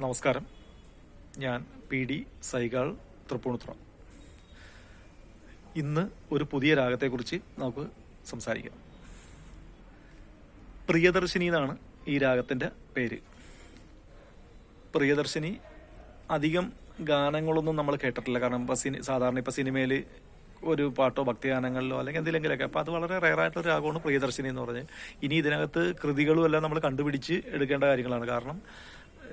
നമസ്കാരം. ഞാൻ P D Sehgal Tripunithura. ഇന്ന് ഒരു പുതിയ രാഗത്തെക്കുറിച്ച് നമുക്ക് സംസാരിക്കാം. പ്രിയദർശിനി എന്നാണ് ഈ രാഗത്തിന്റെ പേര്. പ്രിയദർശിനി അധികം ഗാനങ്ങളൊന്നും നമ്മൾ കേട്ടിട്ടില്ല. കാരണം ഇപ്പം സിനി സാധാരണ ഇപ്പം സിനിമയിൽ ഒരു പാട്ടോ ഭക്തിഗാനങ്ങളിലോ അല്ലെങ്കിൽ എന്തെങ്കിലുമൊക്കെ അപ്പോൾ അത് വളരെ റയറായിട്ടൊരു രാഗമാണ് പ്രിയദർശിനി എന്ന് പറഞ്ഞ്. ഇനി ഇതിനകത്ത് കൃതികളും എല്ലാം നമ്മൾ കണ്ടുപിടിച്ച് എടുക്കേണ്ട കാര്യങ്ങളാണ്. കാരണം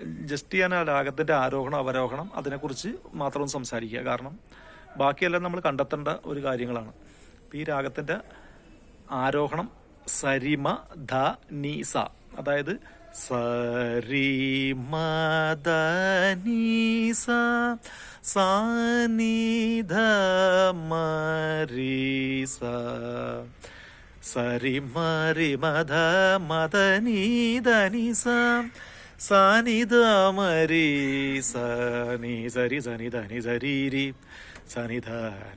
ജസ്റ്റ് ആ രാഗത്തിന്റെ ആരോഹണം അവരോഹണം അതിനെക്കുറിച്ച് മാത്രം സംസാരിക്കുക. കാരണം ബാക്കിയെല്ലാം നമ്മൾ കണ്ടെത്തേണ്ട ഒരു കാര്യങ്ങളാണ്. ഈ രാഗത്തിന്റെ ആരോഹണം സരിമ ധ നീ സ. അതായത് സരിമ ധ നീ സ സാ നീ ധ മരി സ. സരി മരി മധ മദ നീ ധ സാനി ധ മരി സ നീ സരി സനി സരി സനി ധ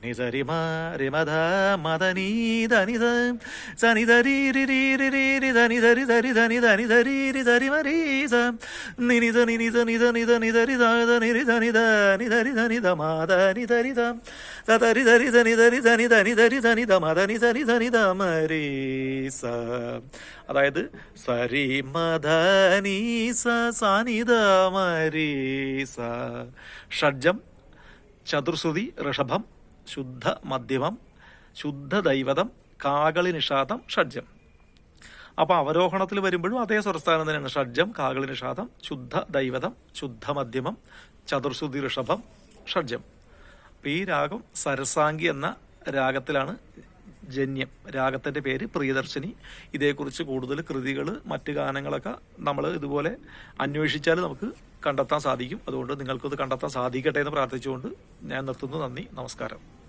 നി സരി മ രി മ ധ മദ നീ ധ നി ധ സനി ധ രി രി ധരി രി ധനി രി ധ നി ധ രി ധ രി ധ നി ധ നി ധ രി രി ധ രി മ രി സ നി നി ധ നി നി ധ നി ധ നി ധ ധനി ധ രി ധ ധ നി രി ധ നി ധ നി ധ രി ധ നി ധ ധ നി ധ രി ധ ധ ധ രി ധ രി ധ നി ധ രി ധ നി ധ നി ധ രി ധ നി ധ മ ധ നി ധ രി ധ നി ധ മ രി സ അതായത് സരി മ സ ഷഡ്ജം ചതുർശ്രുതി ഋഷഭം ശുദ്ധ മധ്യമം ശുദ്ധ ദൈവതം കാകളി നിഷാദം ഷഡ്ജം. അപ്പൊ അവരോഹണത്തിൽ വരുമ്പോഴും അതേ സ്വരസ്ഥാനം തന്നെയാണ്. ഷഡ്ജം കാകളി നിഷാദം ശുദ്ധ ദൈവതം ശുദ്ധ മധ്യമം ചതുർശ്രുതി ഋഷഭം ഷഡ്ജം. അപ്പൊ ഈ രാഗം സരസാംഗി എന്ന രാഗത്തിലാണ് ജന്യം രാഗത്തിന്റെ പേര് പ്രിയദർശിനി. ഇതേക്കുറിച്ച് കൂടുതൽ കൃതികൾ മറ്റ് ഗാനങ്ങളൊക്കെ നമ്മൾ ഇതുപോലെ അന്വേഷിച്ചാൽ നമുക്ക് കണ്ടെത്താൻ സാധിക്കും. അതുകൊണ്ട് നിങ്ങൾക്കത് കണ്ടെത്താൻ സാധിക്കട്ടെ എന്ന് പ്രാർത്ഥിച്ചുകൊണ്ട് ഞാൻ നിർത്തുന്നു. നന്ദി. നമസ്കാരം.